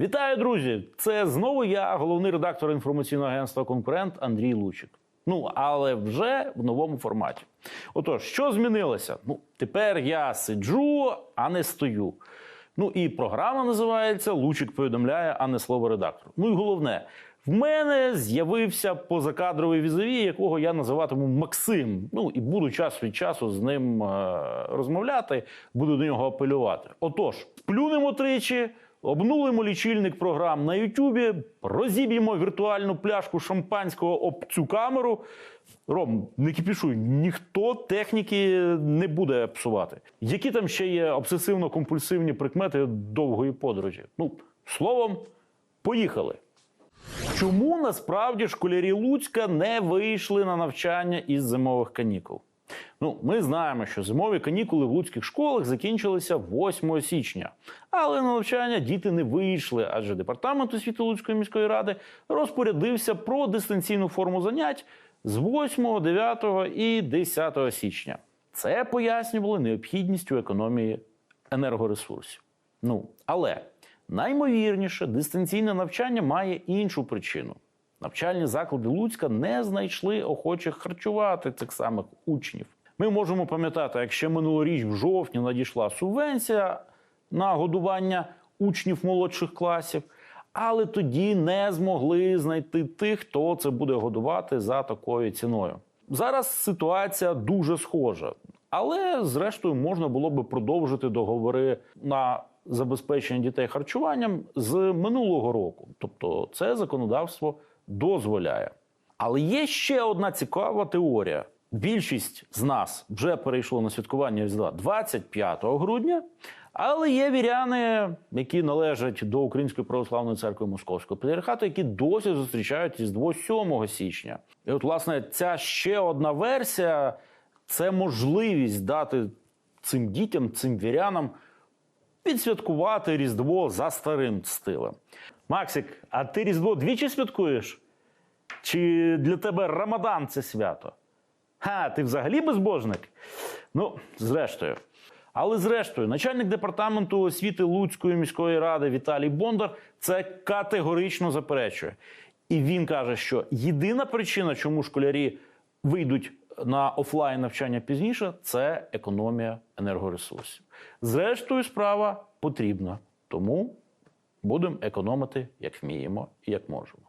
Вітаю, друзі! Це знову я, головний редактор інформаційного агентства Конкурент Андрій Лучик. Ну, але вже в новому форматі. Отож, що змінилося? Ну, тепер я сиджу, а не стою. Ну і програма називається Лучик повідомляє, а не слово редактор. Ну і головне, в мене з'явився позакадровий візові, якого я називатиму Максим. Ну і буду час від часу з ним е, розмовляти, буду до нього апелювати. Отож, плюнемо тричі. Обнулимо лічильник програм на Ютубі, розіб'ємо віртуальну пляшку шампанського об цю камеру. Ром, не кипішуй, ніхто техніки не буде псувати. Які там ще є обсесивно-компульсивні прикмети довгої подорожі? Ну, словом, поїхали. Чому насправді школярі Луцька не вийшли на навчання із зимових канікул? Ну, ми знаємо, що зимові канікули в луцьких школах закінчилися 8 січня. Але на навчання діти не вийшли, адже департамент освіти Луцької міської ради розпорядився про дистанційну форму занять з 8, 9 і 10 січня. Це пояснювали необхідністю економії енергоресурсів. Ну, але наймовірніше, дистанційне навчання має іншу причину. Навчальні заклади Луцька не знайшли охочих харчувати цих самих учнів. Ми можемо пам'ятати, як ще минулоріч в жовтні надійшла субвенція на годування учнів молодших класів, але тоді не змогли знайти тих, хто це буде годувати за такою ціною. Зараз ситуація дуже схожа, але зрештою можна було би продовжити договори на забезпечення дітей харчуванням з минулого року. Тобто, це законодавство дозволяє. Але є ще одна цікава теорія. Більшість з нас вже перейшло на святкування Різдва 25 грудня, але є віряни, які належать до Української православної церкви Московського патріархату, які досі зустрічають Різдво 7 січня. І от, власне, ця ще одна версія це можливість дати цим дітям, цим вірянам відсвяткувати Різдво за старим стилем. Максик, а ти Різдво двічі святкуєш? Чи для тебе Рамадан це свято? Ха, ти взагалі безбожник? Ну, зрештою. Але зрештою, начальник департаменту освіти Луцької міської ради Віталій Бондар це категорично заперечує. І він каже, що єдина причина, чому школярі вийдуть на офлайн навчання пізніше, це економія енергоресурсів. Зрештою, справа потрібна. Тому будемо економити як вміємо і як можемо.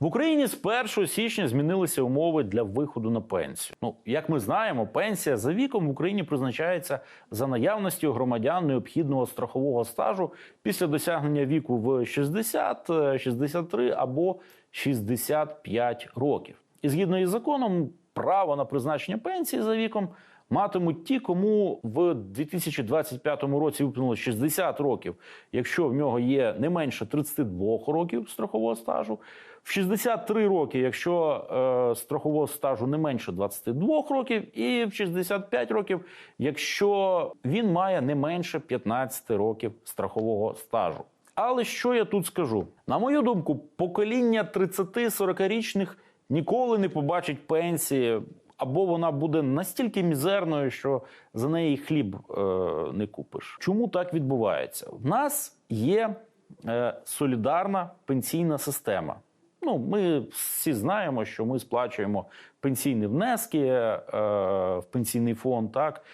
В Україні з 1 січня змінилися умови для виходу на пенсію. Ну, як ми знаємо, пенсія за віком в Україні призначається за наявності громадян необхідного страхового стажу після досягнення віку в 60, е, 63 або 65 років. І згідно із законом, право на призначення пенсії за віком матимуть ті, кому в 2025 році виповнилось 60 років, якщо в нього є не менше 32 років страхового стажу, в 63 роки, якщо е, страхового стажу не менше 22 років, і в 65 років, якщо він має не менше 15 років страхового стажу. Але що я тут скажу? На мою думку, покоління 30-40-річних ніколи не побачить пенсії, або вона буде настільки мізерною, що за неї хліб е, не купиш. Чому так відбувається? В нас є е, солідарна пенсійна система. Ну, ми всі знаємо, що ми сплачуємо пенсійні внески е, в пенсійний фонд. Так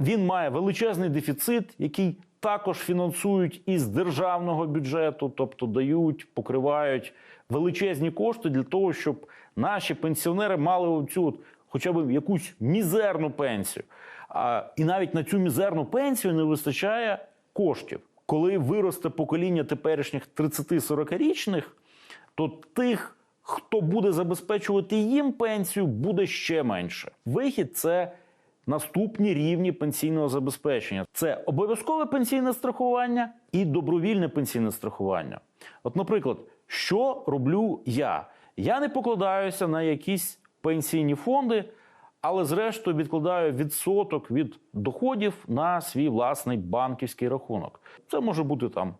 він має величезний дефіцит, який також фінансують із державного бюджету, тобто дають, покривають величезні кошти для того, щоб наші пенсіонери мали оцю хоча б якусь мізерну пенсію. А, і навіть на цю мізерну пенсію не вистачає коштів. Коли виросте покоління теперішніх 30-40-річних, то тих, хто буде забезпечувати їм пенсію, буде ще менше. Вихід це наступні рівні пенсійного забезпечення: це обов'язкове пенсійне страхування і добровільне пенсійне страхування. От, наприклад, що роблю я? Я не покладаюся на якісь пенсійні фонди, але зрештою відкладаю відсоток від доходів на свій власний банківський рахунок. Це може бути там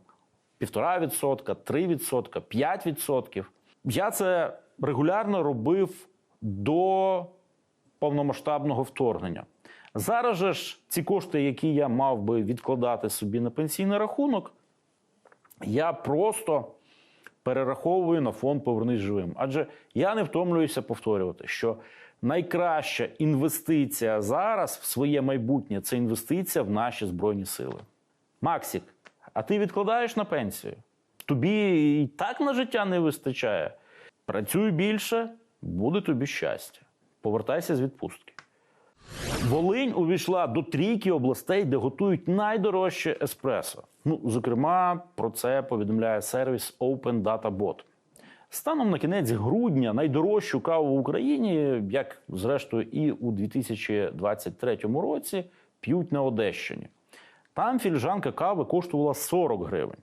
1,5%, 3%, 5%. Я це регулярно робив до повномасштабного вторгнення. Зараз же ж ці кошти, які я мав би відкладати собі на пенсійний рахунок, я просто перераховую на фонд Повернись живим. Адже я не втомлююся повторювати, що найкраща інвестиція зараз в своє майбутнє це інвестиція в наші збройні сили. Максик, а ти відкладаєш на пенсію? Тобі і так на життя не вистачає. Працюй більше, буде тобі щастя. Повертайся з відпустки. Волинь увійшла до трійки областей, де готують найдорожче еспресо. Ну, зокрема, про це повідомляє сервіс Open Data Bot. Станом на кінець грудня найдорожчу каву в Україні, як зрештою і у 2023 році, п'ють на Одещині. Там фільжанка кави коштувала 40 гривень.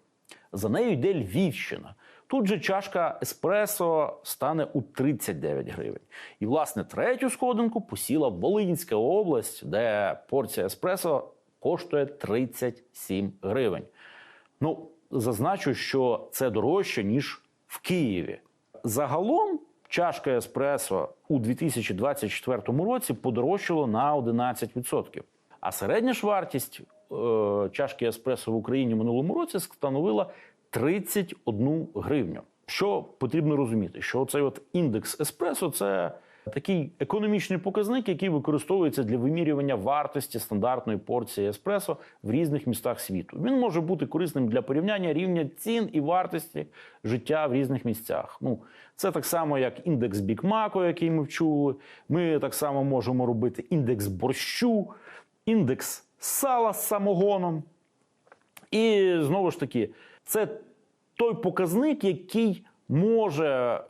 За нею йде Львівщина. Тут же чашка еспресо стане у 39 гривень. І, власне, третю сходинку посіла Волинська область, де порція еспресо коштує 37 гривень. Ну, зазначу, що це дорожче, ніж в Києві. Загалом чашка еспресо у 2024 році подорожчала на 11%. А середня ж вартість е, чашки еспресо в Україні минулому році становила 31 гривню. Що потрібно розуміти, що цей от індекс еспресо це такий економічний показник, який використовується для вимірювання вартості стандартної порції еспресо в різних містах світу. Він може бути корисним для порівняння рівня цін і вартості життя в різних місцях. Ну, це так само, як індекс бікмаку, який ми вчули. Ми так само можемо робити індекс борщу, індекс сала з самогоном. І знову ж таки, це той показник, який може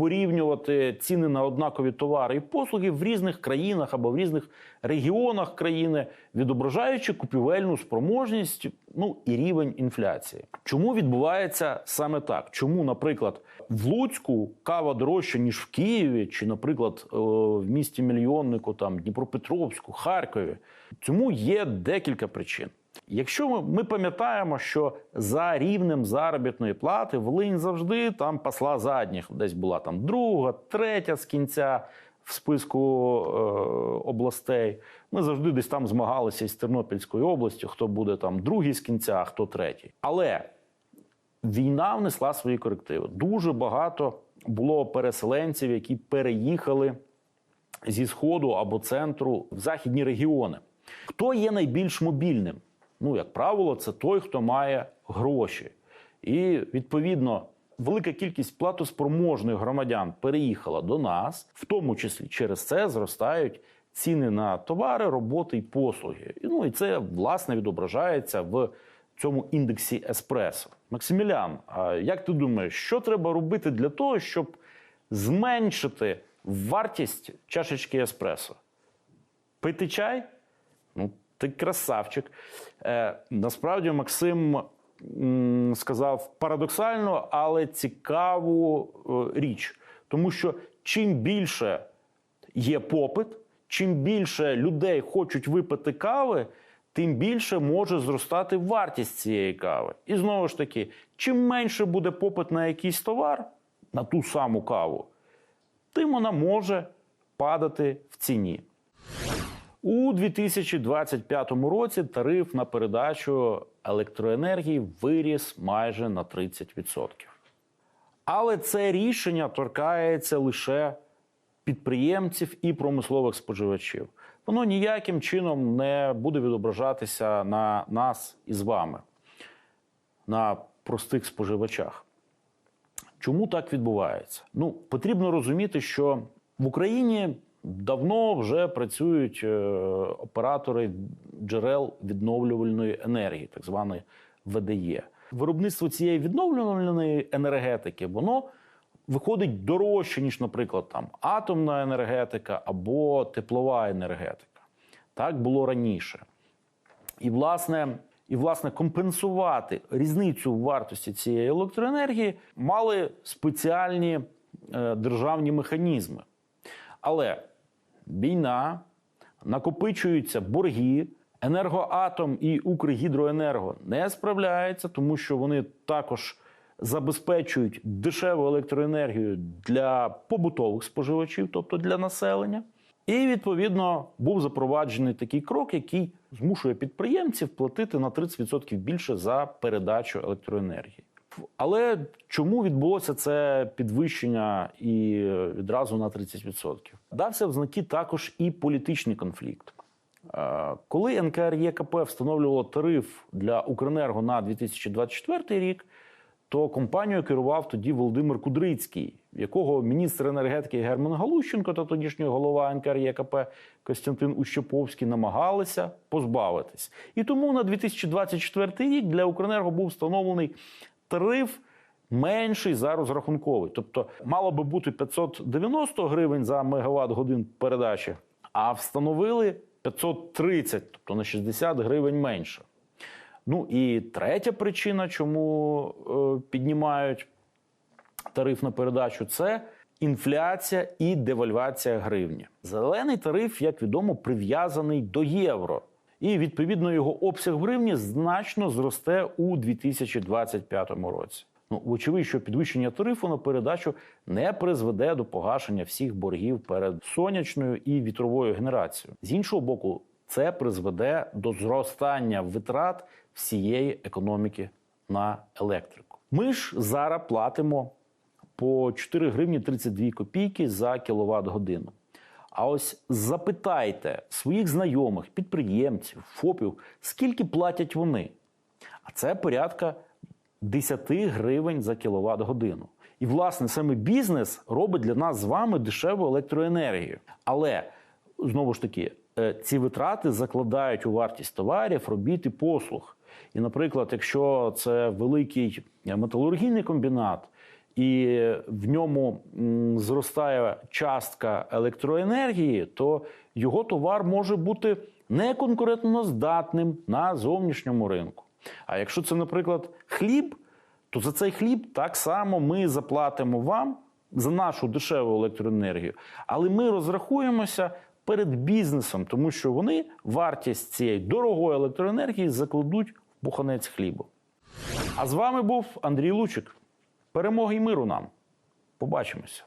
порівнювати ціни на однакові товари і послуги в різних країнах або в різних регіонах країни, відображаючи купівельну спроможність, ну і рівень інфляції. Чому відбувається саме так? Чому, наприклад, в Луцьку кава дорожча ніж в Києві, чи, наприклад, е, в місті мільйоннику, там Дніпропетровську, Харкові? Цьому є декілька причин. Якщо ми, ми пам'ятаємо, що за рівнем заробітної плати Волинь завжди там пасла задніх, десь була там друга, третя з кінця в списку е, областей. Ми завжди десь там змагалися із Тернопільською областю, хто буде там другий з кінця, а хто третій. Але війна внесла свої корективи. Дуже багато було переселенців, які переїхали зі сходу або центру в західні регіони. Хто є найбільш мобільним? Ну, як правило, це той, хто має гроші. І відповідно велика кількість платоспроможних громадян переїхала до нас, в тому числі через це зростають ціни на товари, роботи і послуги. І, Ну і це власне відображається в цьому індексі еспресо. Максимілян, а як ти думаєш, що треба робити для того, щоб зменшити вартість чашечки еспресо? Пити чай? Ну, ти красавчик. Е, насправді, Максим м, сказав парадоксально, але цікаву е, річ. Тому що чим більше є попит, чим більше людей хочуть випити кави, тим більше може зростати вартість цієї кави. І знову ж таки, чим менше буде попит на якийсь товар, на ту саму каву, тим вона може падати в ціні. У 2025 році тариф на передачу електроенергії виріс майже на 30%. Але це рішення торкається лише підприємців і промислових споживачів. Воно ніяким чином не буде відображатися на нас і з вами, на простих споживачах. Чому так відбувається? Ну, потрібно розуміти, що в Україні давно вже працюють е, оператори джерел відновлювальної енергії, так званої ВДЄ. Виробництво цієї відновлювальної енергетики воно виходить дорожче, ніж, наприклад, там атомна енергетика або теплова енергетика. Так було раніше. І, власне, і, власне, компенсувати різницю в вартості цієї електроенергії мали спеціальні е, державні механізми. Але війна, накопичуються борги, енергоатом і Укргідроенерго не справляються, тому що вони також забезпечують дешеву електроенергію для побутових споживачів, тобто для населення. І відповідно був запроваджений такий крок, який змушує підприємців платити на 30% більше за передачу електроенергії. Але чому відбулося це підвищення і відразу на 30%? Дався в знаки також і політичний конфлікт. Е, Коли НКРЄКП встановлювало тариф для Укренерго на 2024 рік, то компанією керував тоді Володимир Кудрицький, якого міністр енергетики Герман Галущенко та тодішній голова НКРЄКП Костянтин Ущеповський намагалися позбавитись. І тому на 2024 рік для Укренерго був встановлений тариф менший за розрахунковий. Тобто мало би бути 590 гривень за мегаватт годин передачі, а встановили 530, тобто на 60 гривень менше. Ну і третя причина, чому е, піднімають тариф на передачу, це інфляція і девальвація гривні. Зелений тариф, як відомо, прив'язаний до євро. І відповідно його обсяг в гривні значно зросте у 2025 році. Ну, вочевидь, що підвищення тарифу на передачу не призведе до погашення всіх боргів перед сонячною і вітровою генерацією. З іншого боку, це призведе до зростання витрат всієї економіки на електрику. Ми ж зараз платимо по 4 гривні 32 копійки за кіловат годину. А ось запитайте своїх знайомих, підприємців, ФОПів, скільки платять вони. А це порядка 10 гривень за кіловат годину. І, власне, саме бізнес робить для нас з вами дешеву електроенергію. Але знову ж таки, е, ці витрати закладають у вартість товарів, робіт і послуг. І, наприклад, якщо це великий металургійний комбінат, і в ньому зростає частка електроенергії, то його товар може бути неконкурентноздатним на зовнішньому ринку. А якщо це, наприклад, хліб, то за цей хліб так само ми заплатимо вам за нашу дешеву електроенергію, але ми розрахуємося перед бізнесом, тому що вони вартість цієї дорогої електроенергії закладуть в буханець хлібу. А з вами був Андрій Лучик. Перемоги й миру нам. Побачимося.